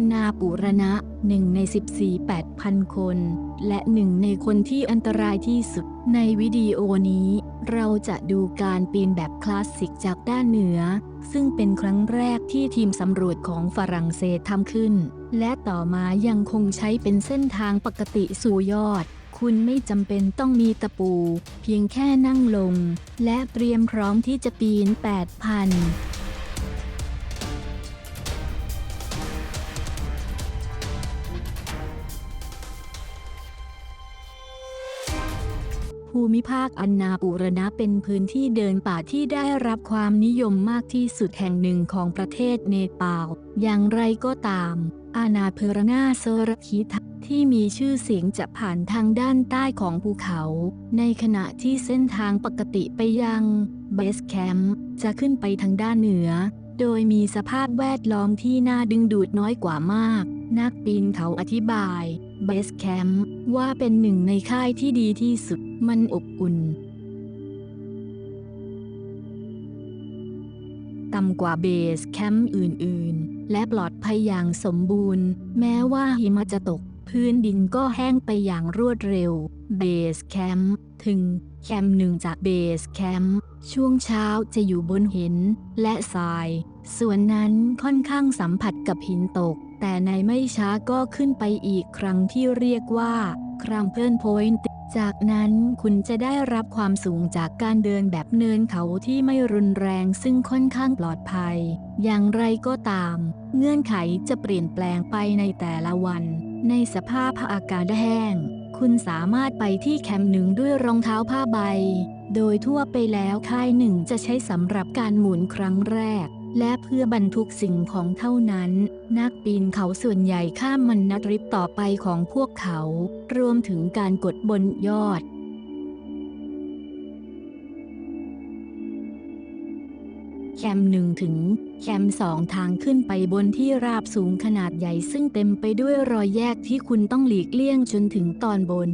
นนาปุรณะหนึ่งใน14 8,000 คน และหนึ่งในคนที่อันตรายที่สุด ในวิดีโอนี้ เราจะดูการปีนแบบคลาสสิกจากด้านเหนือ ซึ่งเป็นครั้งแรกที่ทีมสำรวจของฝรั่งเศสทำขึ้น และต่อมายังคงใช้เป็นเส้นทางปกติสู่ยอดคุณไม่จำเป็นต้องมีตะปู เพียงแค่นั่งลง และเตรียมพร้อมที่จะปีน 8,000 ภูมิภาคอันนาปูรณะเป็นพื้นที่เดินป่าที่ได้รับความนิยมมากที่สุดแห่งหนึ่งของประเทศเนปาล อย่างไรก็ตาม อาณาเพรนาโซรคิทที่มีชื่อเสียงจะผ่านทางด้านใต้ของภูเขา ในขณะที่เส้นทางปกติไปยังเบสแคมป์จะขึ้นไปทางด้านเหนือ โดยมีสภาพแวดล้อมที่น่าดึงดูดน้อยกว่ามาก นักปีนเขาอธิบายเบสแคมป์ว่าเป็นหนึ่งในค่ายที่ดีที่สุด มันอบอุ่น ต่ำกว่าเบสแคมป์อื่นๆ และปลอดภัยอย่างสมบูรณ์ แม้ว่าหิมะจะตก พื้นดินก็แห้งไปอย่างรวดเร็ว เบสแคมป์ถึงแคมป์หนึ่งจากเบสแคมป์ช่วงเช้าจะอยู่บนหินและทราย ส่วนนั้นค่อนข้างสัมผัสกับหินตก แต่ในไม่ช้าก็ขึ้นไปอีกครั้งที่เรียกว่าครัมเพิลโพอินต์จากนั้นคุณจะได้รับความสูงจากการเดินแบบเนินเขาที่ไม่รุนแรงซึ่งค่อนข้างปลอดภัย อย่างไรก็ตาม เงื่อนไขจะเปลี่ยนแปลงไปในแต่ละวัน ในสภาพอากาศแห้ง คุณสามารถไปที่แคมป์หนึ่งด้วยรองเท้าผ้าใบ โดยทั่วไปแล้วค่ายหนึ่งจะใช้สำหรับการหมุนครั้งแรก และเพื่อบรรทุกสิ่งของเท่านั้น นักปีนเขาส่วนใหญ่ข้ามมันนัดริปต่อไปของพวกเขา รวมถึงการกดบนยอด แคมหนึ่งถึง แคมสองทางขึ้นไปบนที่ราบสูงขนาดใหญ่ซึ่งเต็มไปด้วยรอยแยกที่คุณต้องหลีกเลี่ยงจนถึงตอนบน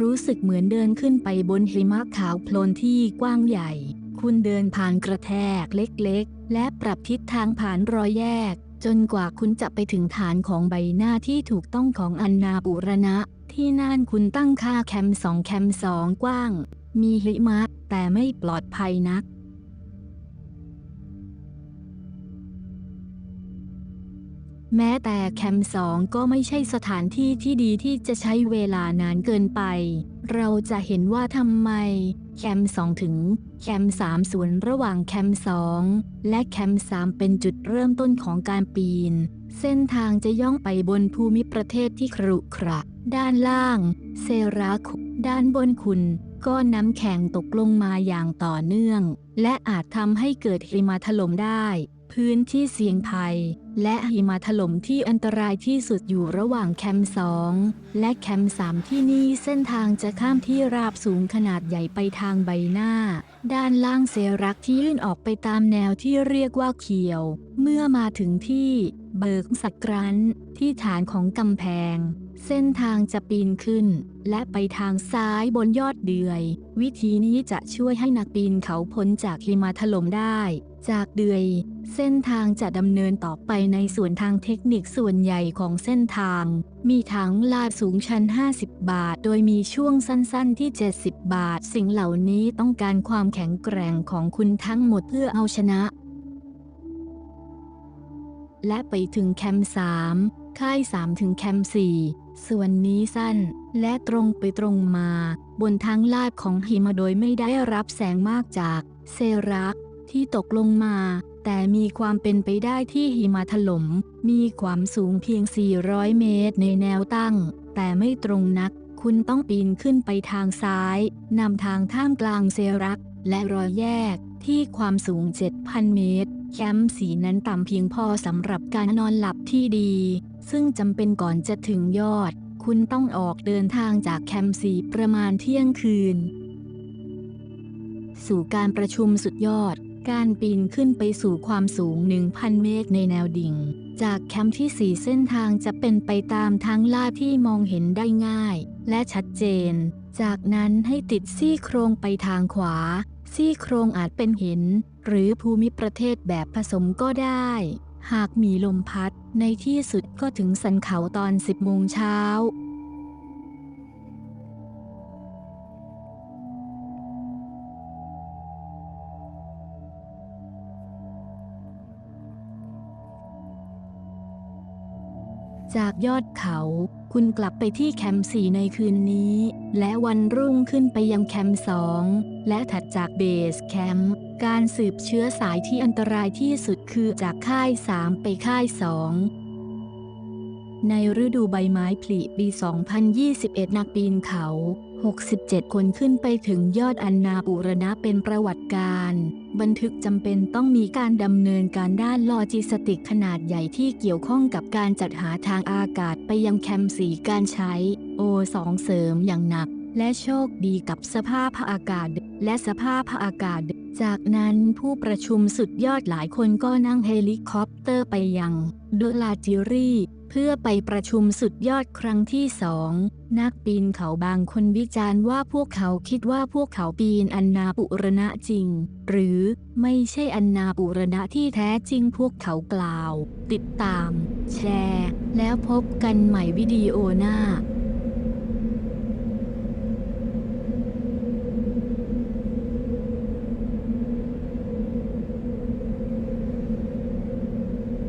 รู้สึกเหมือนเดินขึ้นไปบนหิมะขาวโพลนที่กว้างใหญ่ คุณเดินผ่านกระแทกเล็กๆ และปรับทิศทางผ่านรอยแยก จนกว่าคุณจะไปถึงฐานของใบหน้าที่ถูกต้องของอันนาปุรณะ ที่นั่นคุณตั้งค่าแคมสองแคมสองกว้าง มีหิมะแต่ไม่ปลอดภัยนักแม้แต่แคมป์สองก็ไม่ใช่สถานที่ที่ดีที่จะใช้เวลานานเกินไป เราจะเห็นว่าทำไม แคมป์สองถึงแคมป์สามส่วนระหว่างแคมป์สองและแคมป์สามเป็นจุดเริ่มต้นของการปีน เส้นทางจะย่องไปบนภูมิประเทศที่ขรุขระ ด้านล่าง เซราคุด้านบนคุณก้อนน้ำแข็งตกลงมาอย่างต่อเนื่อง และอาจทำให้เกิดหิมะถล่มได้ พื้นที่เสี่ยงภัย และหิมะถล่มที่อันตรายที่สุดอยู่ระหว่างแคมป์สองและแคมป์สามที่นี่เส้นทางจะข้ามที่ราบสูงขนาดใหญ่ไปทางใบหน้า ด้านล่างเซรักที่ยื่นออกไปตามแนวที่เรียกว่าเขียว เมื่อมาถึงที่เบิกสักกรันที่ฐานของกำแพง เส้นทางจะปีนขึ้น และไปทางซ้ายบนยอดเดือย วิธีนี้จะช่วยให้นักปีนเขาพ้นจากหิมะถล่มได้ จากเดือย เส้นทางจะดำเนินต่อไปในส่วนทางเทคนิคส่วนใหญ่ของเส้นทาง มีทั้งลาดสูงชัน 50 บาท โดยมีช่วงสั้นๆที่ 70 บาท สิ่งเหล่านี้ต้องการความแข็งแกร่งของคุณทั้งหมดเพื่อเอาชนะ และไปถึงแคมป์3 ค่าย3ถึงแคมป์4ส่วนนี้สั้น และตรงไปตรงมา บนทางลาดของหิมะโดยไม่ได้รับแสงมากจากเซรักที่ตกลงมา แต่มีความเป็นไปได้ที่หิมะถล่มมีความสูงเพียง 400 เมตรในแนวตั้ง แต่ไม่ตรงนัก คุณต้องปีนขึ้นไปทางซ้ายนำทางท่ามกลางเซรัก และรอยแยกที่ความสูง 7,000 เมตรแคมป์สีนั้นต่ำเพียงพอสำหรับการนอนหลับที่ดี ซึ่งจำเป็นก่อนจะถึงยอด คุณต้องออกเดินทางจากแคมป์สีประมาณเที่ยงคืน สู่การประชุมสุดยอด การปีนขึ้นไปสู่ความสูง 1,000 เมตรในแนวดิ่ง จากแคมป์ที่ 4 เส้นทางจะเป็นไปตามทางลาดที่มองเห็นได้ง่าย และชัดเจน จากนั้นให้ติดซี่โครงไปทางขวา ซี่โครงอาจเป็นหิน หรือภูมิประเทศแบบผสมก็ได้ หากมีลมพัดในที่สุดก็ถึงสันเขาตอน 10โมงเช้า จากยอดเขา คุณกลับไปที่แคมป์สี่ในคืนนี้ และวันรุ่งขึ้นไปยังแคมป์สองและถัดจากเบสแคมป์การสืบเชื้อสายที่อันตรายที่สุดคือจากค่าย 3 ไปค่าย 2 ในฤดูใบไม้ผลิปี 2021 นักปีนเขา 67 คนขึ้นไปถึงยอดอันนาปุรณะเป็นประวัติการ บันทึกจำเป็นต้องมีการดำเนินการด้านโลจิสติกขนาดใหญ่ที่เกี่ยวข้องกับการจัดหาทางอากาศไปยังแคมป์สีการใช้ O2 เสริมอย่างหนัก และโชคดีกับสภาพอากาศ และสภาพอากาศ จากนั้นผู้ประชุมสุดยอดหลายคนก็นั่งเฮลิคอปเตอร์ไปยังเดลาจิรี พื่อไปประชุมสุดยอดครั้งที่สอง นักปีนเขาบางคนวิจารณ์ว่าพวกเขาคิดว่าพวกเขาปีนอันนาปุรณะจริง หรือไม่ใช่อันนาปุรณะที่แท้จริงพวกเขากล่าว ติดตาม แชร์ แล้วพบกันใหม่วิดีโอหน้า